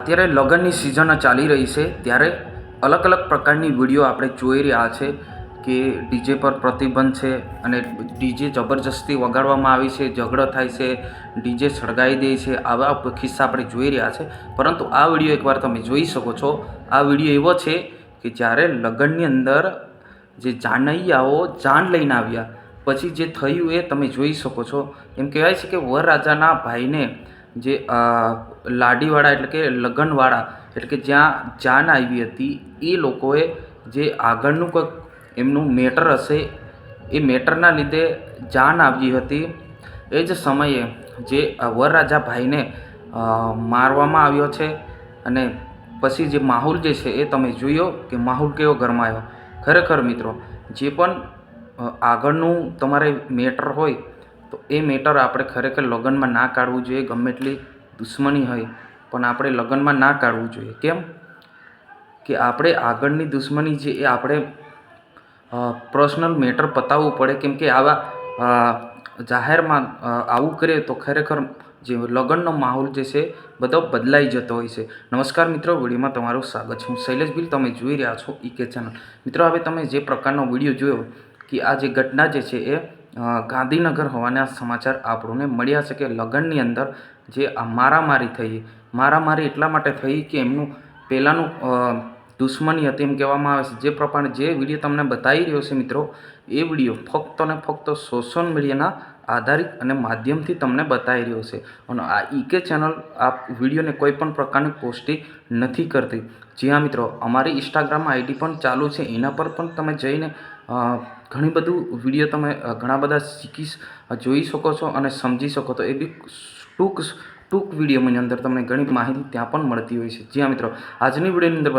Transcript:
અત્યારે લગ્નની સિઝન ચાલી રહી છે, ત્યારે અલગ અલગ પ્રકારની વીડિયો આપણે જોઈ રહ્યા છે કે ડીજે પર પ્રતિબંધ છે અને ડીજે જબરજસ્તી વગાડવામાં આવી છે, ઝઘડો થાય છે ડીજે સળગાવી દે છે, આવા કિસ્સા આપણે જોઈ રહ્યા છે. પરંતુ આ વીડિયો એકવાર તમે જોઈ શકો છો. આ વીડિયો એવો છે કે જ્યારે લગ્નની અંદર જે જાનૈયાઓ જાન લઈને આવ્યા, પછી જે થયું એ તમે જોઈ શકો છો. એમ કહેવાય છે કે વરરાજાના ભાઈને જે લાડીવાળા એટલે કે લગ્નવાળા એટલે કે જ્યાં જાન આવી હતી, એ લોકોએ જે આગળનું કંઈક એમનું મેટર હશે, એ મેટરના લીધે જાન આવી હતી. એ જ સમયે જે વરરાજા ભાઈને મારવામાં આવ્યો છે અને પછી જે માહોલ જે છે એ તમે જોયો કે માહોલ કેવો ગરમાયો. ખરેખર મિત્રો, જે પણ આગળનું તમારે મેટર હોય તો એ મેટર આપણે ખરેખર લગ્નમાં ના કાઢવું જોઈએ, ગમે એટલી દુશ્મની હોય, પણ આપણે લગ્નમાં ના કાઢવું જોઈએ. કેમ? કે આપણે આગળની દુશ્મની છે એ આપણે પર્સનલ મેટર પતાવવું પડે. કેમ કે આવા જાહેરમાં આવું કરીએ તો ખરેખર જે લગ્નનો માહોલ જે છે, બધો બદલાઈ જતો હોય છે. નમસ્કાર મિત્રો, વિડીયોમાં તમારું સ્વાગત છે. હું શૈલેષ બિલ તમે જોઈ રહ્યા છો ઈકે ચેનલ. મિત્રો, હવે તમે જે પ્રકારનો વીડિયો જોયો, કે આ જે ઘટના જે છે, એ ગાંધીનગર હોવાના સમાચાર આપણને મળ્યા છે કે લગ્નની અંદર જે મારામારી થઈ, મારામારી એટલા માટે થઈ કે એમનું પહેલાંનું દુશ્મની હતી એમ કહેવામાં આવે છે. જે પ્રમાણે જે વીડિયો તમને બતાવી રહ્યો છે મિત્રો, એ વીડિયો ફક્ત અને ફક્ત સોશિયલ મીડિયાના આધારિત અને માધ્યમથી તમને બતાવી રહ્યો છે. અને આ ઈકે ચેનલ આ વિડીયોને કોઈ પણ પ્રકારની પોસ્ટિંગ નથી કરતી. જી હા મિત્રો, અમારી ઇન્સ્ટાગ્રામ આઈડી પણ ચાલુ છે. એના પર પણ તમે જઈને ઘણી બધું વીડિયો તમે ઘણા બધા શીખી જોઈ શકો છો અને સમજી શકો તો એ બી ટૂંક ટૂંક વિડીયોની અંદર તમને ઘણી માહિતી ત્યાં પણ મળતી હોય છે. જી હા મિત્રો, આજની વિડીયોની અંદર